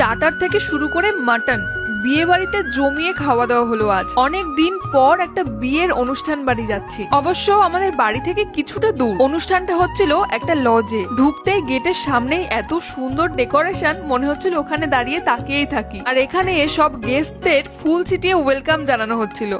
Starter থেকে শুরু করে মাটন বিয়ে বাড়িতে জমিয়ে খাওয়া দাওয়া হলো আজ। অনেক দিন পর একটা বিয়ের অনুষ্ঠান বাড়ি যাচ্ছি। অবশ্য আমাদের বাড়ি থেকে কিছুটা দূর। অনুষ্ঠানটা হচ্ছিল একটা লজে। ঢুকতে গেটের সামনেই এত সুন্দর ডেকোরেশন, মনে হচ্ছিল ওখানে দাঁড়িয়ে তাকিয়েই থাকি। আর এখানে সব গেস্টদের ফুল ছিটিয়ে ওয়েলকাম জানানো হচ্ছিল।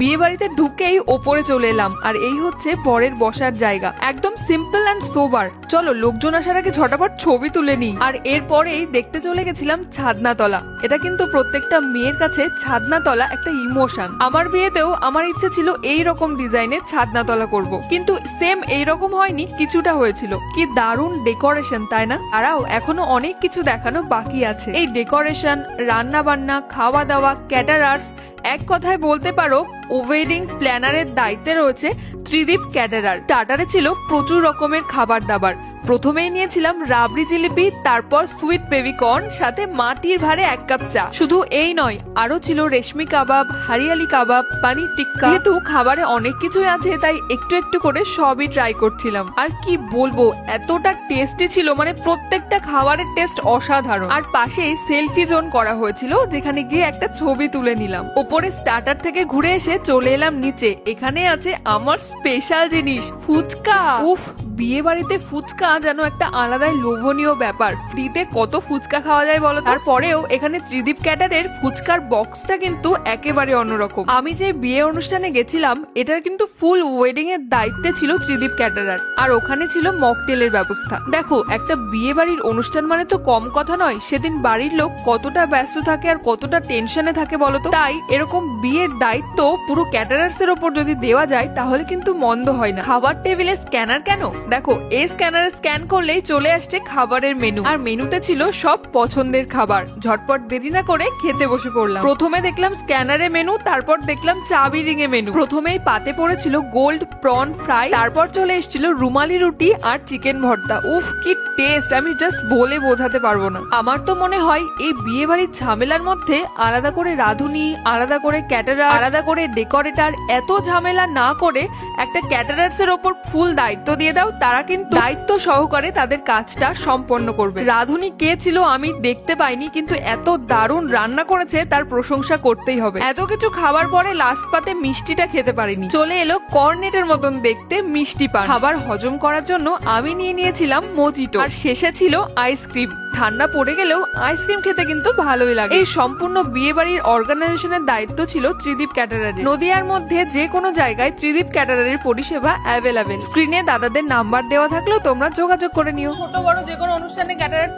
বিয়ে বাড়িতে ঢুকেই ওপরে চলে এলাম, আর এই হচ্ছে বরের বসার জায়গা। একদম সিম্পল অ্যান্ড সোবার চলো, লোকজন আসার আগে ঝটাপট ছবি তুলে নিই। আর এরপরেই দেখতে চলে গেছিলাম ছাদনাতলা। এটা কিন্তু প্রত্যেকটা মেয়ের কাছে ছাদনাতলা একটা ইমোশন আমার বিয়েতেও আমার ইচ্ছে ছিল এই রকম ডিজাইনের ছাদনাতলা করব। কিন্তু সেম এই রকম হয়নি, কিছুটা হয়েছিল। কি দারুণ ডেকোরেশন তাই না? তারাও এখনও অনেক কিছু দেখানো বাকি আছে। এই ডেকোরেশন রান্না বান্না খাওয়া দাওয়া ক্যাটারার্স এক কথায় বলতে পারো ওয়েডিং প্ল্যানারের দায়িত্বে রয়েছে ত্রিদীপ ক্যাটারার স্টার্টারে ছিল প্রচুর রকমের খাবার দাবার প্রথমেই নিয়েছিলাম রাবড়ি জিলিপি, তারপর সুইট বেবি কর্ন সাথে মাটির ভারে এক কাপ চা। শুধু এই নয় আরও ছিল রেশমি কাবাব, হারিয়ালি কাবাব, পানির টিক্কা। যেহেতু খাবারে অনেক কিছুই আছে, তাই একটু একটু করে সবই ট্রাই করছিলাম। আর কি বলব, এতটা টেস্টি ছিল মানে প্রত্যেকটা খাবারের টেস্ট অসাধারণ। আর পাশেই সেলফি জোন করা হয়েছিল, যেখানে গিয়ে একটা ছবি তুলে নিলাম। ওপরে স্টার্টার থেকে ঘুরে এসে চলে এলাম নিচে। এখানে আছে আমার স্পেশাল জিনিস, ফুচকা। উফ, বিয়ে বাড়িতে ফুচকা যেন একটা আলাদাই লোভনীয় ব্যাপার। ফ্রিতে কত ফুচকা খাওয়া যায় বলো তারপরেও এখানে ত্রিদীপ ক্যাটারের ফুচকার বক্সটা কিন্তু একেবারে অন্যরকম। আমি যে বিয়ে অনুষ্ঠানে গেছিলাম, এটার কিন্তু ফুল ওয়েডিং এর দায়িত্বে ছিল ত্রিদীপ ক্যাটারার। আর ওখানে ছিল মকটেলের ব্যবস্থা। দেখো, একটা বিয়ে বাড়ির অনুষ্ঠান মানে তো কম কথা নয়। সেদিন বাড়ির লোক কতটা ব্যস্ত থাকে আর কতটা টেনশনে থাকে বলতো তাই এরকম বিয়ের দায়িত্ব পুরো ক্যাটারার্স এর ওপর যদি দেওয়া যায়, তাহলে কিন্তু মন্দ হয় না। খাবার টেবিলে স্ক্যানার কেন? দেখো এই স্ক্যানারে স্ক্যান করলেই চলে আসছে খাবারের মেনু। আর মেনুতে ছিল সব পছন্দের খাবার। ঝটপট দেরি না করে খেতে বসে পড়লাম। প্রথমে দেখলাম স্ক্যানারে মেনু, তারপর দেখলাম চাবি রিঙে মেনু। প্রথমেই পাতে পড়েছিল গোল্ড প্রন ফ্রাই, তারপর চলে এসেছিল রুমালি রুটি আর চিকেন ভর্তা। উফ, কি টেস্ট! আমি জাস্ট বলে বোঝাতে পারব না। আমার তো মনে হয়, এই বিয়ে বাড়ির ঝামেলার মধ্যে আলাদা করে রাঁধুনি, আলাদা করে ক্যাটারার আলাদা করে ডেকোরেটর এত ঝামেলা না করে একটা ক্যাটারার্স এর ওপর ফুল দায়িত্ব দিয়ে দাও, তারা কিন্তু দায়িত্ব সহকারে তাদের কাজটা সম্পন্ন করবে। রাঁধুনি কে ছিল আমি দেখতে পাইনি, কিন্তু এত দারুণ রান্না করেছে, তার প্রশংসা করতেই হবে। এত কিছু খাবার পরে লাস্ট পাতে মিষ্টিটা খেতে পারিনি। চলে এলো কর্নেটের মতন দেখতে মিষ্টি পান। খাবার হজম করার জন্য আমি নিয়ে নিয়েছিলাম মজিটো আর শেষে ছিল আইসক্রিম ঠান্ডা পড়ে গেলেও আইসক্রিম খেতে কিন্তু ভালোই লাগে। এই সম্পূর্ণ বিয়ে বাড়ির অর্গানাইজেশনের দায়িত্ব ছিল ত্রিদীপ ক্যাটারারের। নদিয়ার মধ্যে যে কোনো জায়গায় ত্রিদীপ ক্যাটারারির পরিষেবা অ্যাভেলেবেল স্ক্রিনে দাদাদের নাম্বার দেওয়া থাকলেও তোমরা যোগাযোগ করে নিও। ছোট, বড় যে কোনো অনুষ্ঠানে ক্যাটারার